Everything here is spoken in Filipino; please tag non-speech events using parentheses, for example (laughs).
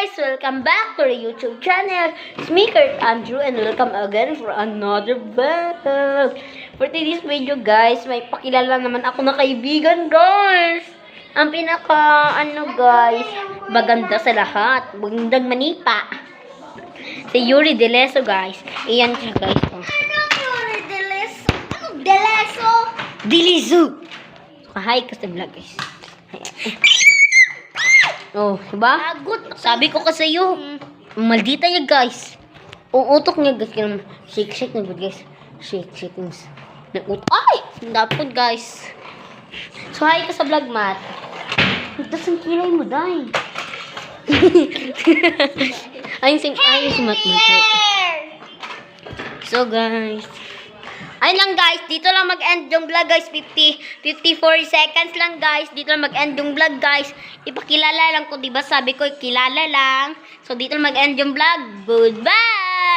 guys! Welcome back to the YouTube channel. It's me, Kurt Andrew, and welcome again for another vlog. For today's video, guys, may pakilala naman ako na kaibigan, guys. Ang pinaka, ano, guys, maganda sa lahat. Magandang manipa. Si Yuri Deleso, guys. Iyan siya, guys. Oh. Ano Deleso? Ano Deleso? Dilizu! Hi ka sa vlog, guys. Oh, diba? Agot. Sabi ko kasi sa'yo, maldita niya guys. Uutok niya guys. Shake shake na guys. Shake shake. Nag-ut- Ay! Dapat guys. So hi ka sa vlog mat. Tapos ang kilay mo dahil. (laughs) ayun si, ayun si mat mat. So guys. Ayun lang guys, dito lang mag-end yung vlog guys, 50, 54 seconds lang guys, dito lang mag-end yung vlog guys. Ipakilala lang ko, di ba sabi ko, kilala lang. So dito lang mag-end yung vlog. Goodbye!